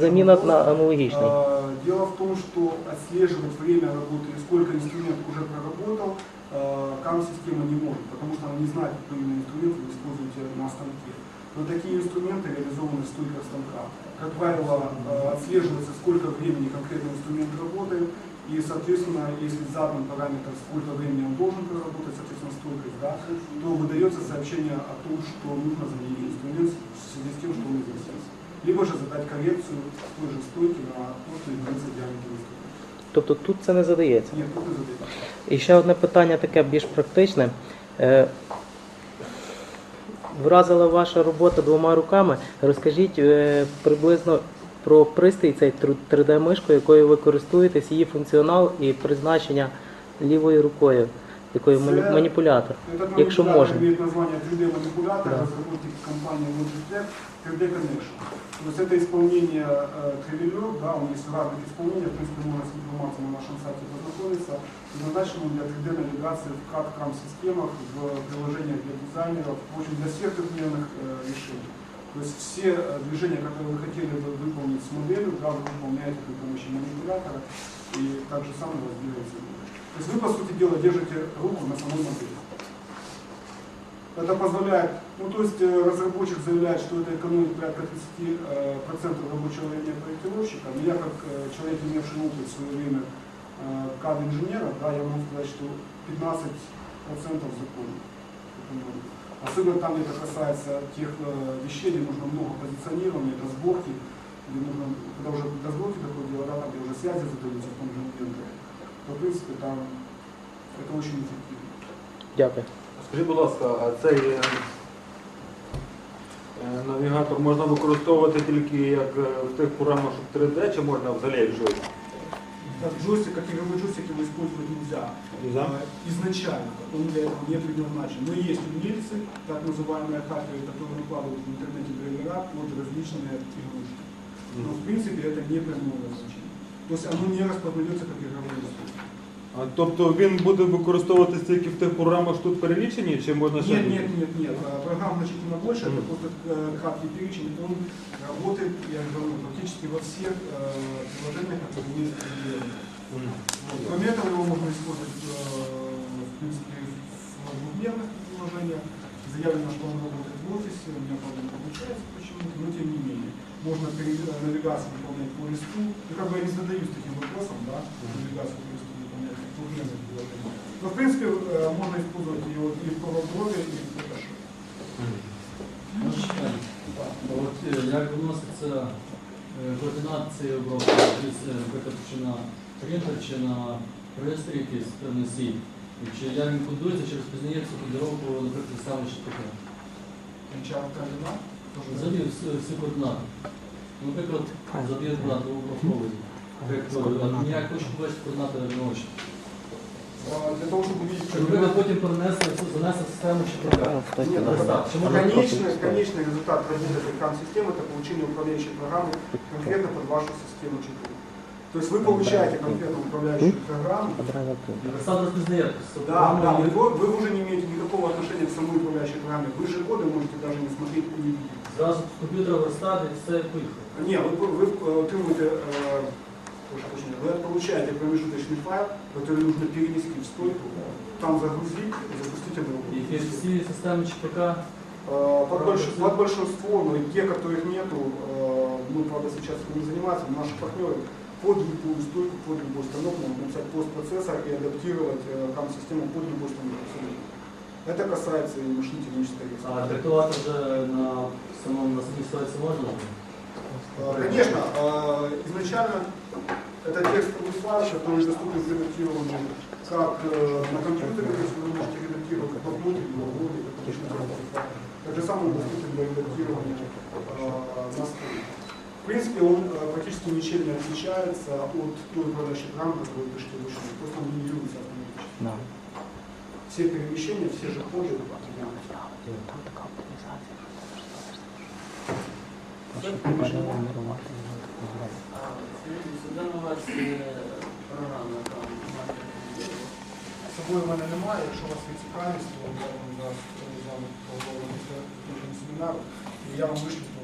Заміна на аналогічний. А, Дело в том, что отслеживать время работы и сколько инструмент уже проработал, а, КАМ-система не может, потому что она не знает, какой именно инструмент вы используете на станке. Но такие инструменты реализованы в стойках станка. Как правило, а, отслеживается, сколько времени конкретный инструмент работает, и, соответственно, если задан параметр, сколько времени он должен проработать, соответственно, стойкость, да, то выдается сообщение о том, что нужно заменить инструмент в связи с тем, что он износился. Либо же задать коррекцию с той же стойки на то, что является диаметр. Тобто тут це не задається. Нет, тут не задаете. І ще одне питання таке більш практичне. Е, Вразила ваша робота двома руками. Розкажіть е, приблизно про пристрій цей 3D-мишку, якою ви користуєтесь, її функціонал і призначення лівою рукою, якою мані- Це- маніпулятор. Этот Якщо манипулятор можна. имеет название 3D-манипулятор, Да. разработки компании Logitech 3D Connection. То есть это исполнение э, тревелер, да, он есть в разных исполнениях, в принципе, можно с информацией на нашем сайте познакомиться. Предназначен он для 3D-навигации в CAD-CAM системах, в приложениях для дизайнеров, в общем, для всех трехдневных э, решений. То есть все э, движения, которые вы хотели бы выполнить с моделью, вы выполняете при помощи манипулятора и так же самое вас делаете. То есть вы, по сути дела, держите руку на самой модели. Это позволяет, ну то есть э, разработчик заявляет, что это экономит порядка 30% э, процентов рабочего времени проектировщика. Но я как человек, имевший опыт в свое время э, CAD-инженера, да, я могу сказать, что 15% законно. Особенно там, где это касается тех э, вещей, где нужно много позиционирования, разборки, где нужно, когда уже до сборки доходит дело, да, там, где уже связи задаются в том же инвентаре, то, в принципе, там это очень эффективно. Дякую. Скажіть, будь ласка, а цей е, е, навігатор можна використовувати тільки як е, в тих програмах, щоб 3D, чи можна взагалі як жити? Как джойстик, как игровой джойстик его использовать нельзя. Нельзя? А, Изначально, он для этого не предназначен. Но есть умельцы, так называемые хакеры, которые накладывают в интернете драйвера под различные игрушки. Но в принципе это не прямое назначение. То есть оно не распознается как игровой инструмент. А, тобто він буде використовуватися тільки в тих програмах, що тут перелічені, чи можна ще? Нет, нет, нет, нет. А, Программ значительно больше, это Мгм. просто э, краткий перечень. Он работает, я говорю, практически во всех э, приложениях, которые есть в определении. Мгм. Вот. Кроме этого, его можно использовать э, в принципе, в двухдневных приложениях. Заявлено, что он работает в офисе, у меня, правда, не получается почему-то, но тем не менее. Можно пере- навигацию выполнять по листу. Ну, как бы я не задаюсь таким вопросом, да, навигацию по листу выполнять в двухдневных приложениях. Но, в принципе, э, можно использовать его и в Power и в Photoshop. От е, як вноситься е, координація обробки, тобто, е, наприклад, чи на принтер, чи на пристрій якийсь носій, і чи як він кодується, чи розпізнається кодировку, наприклад, саме що таке. Начало координат. тоже Взагалі всі, всі координати. Наприклад, задає координати у враховує. Я хочу побачити координати на очі. потім перенесли, занесли в систему чи таке. Нет, ну, это так, так. чему Конечный, конечный результат работы экран-системы – это получение управляющей программы конкретно под вашу систему ЧПУ. То есть вы получаете конкретно управляющую программу, Сам розпізнає. да, да, вы, вы уже не имеете никакого отношения к самой управляющей программе. Выше коды можете даже не смотреть и не видеть. Зразу з комп'ютера верстати і все поїхало. Не, вы, вы э, отримуєте, э, прошу прощения, вы получаете промежуточный файл, который нужно перенести в стойку, там загрузить и запустить І обработку. всі системи ЧПК Э, Под, больш- под большинство, но и те, которых нету, э, мы, правда, сейчас этим не занимаемся, но наши партнеры под любую стойку, под любой станок могут написать постпроцессор и адаптировать э, там систему под любой станок. абсолютно. Это касается и машин технической А экспертизы. диктувати вже на самому на самій ситуації можна? Э, Конечно, э, изначально это текстовый файл, который доступен в редактировании как э, на компьютере, если вы можете редактировать в блокноте, в Word, это точно. Так же самое он доступен для редактирования э, на столе. В принципе, он э, практически ничем не отличается от той управляющей программы, которую вы пишете вручную. Просто он генерируется автоматически. Все перемещения, все же коды там. З собою в мене немає, якщо у вас є цікавість, то я вам зараз з вами поговоримо. Після семінару, і я вам вишлю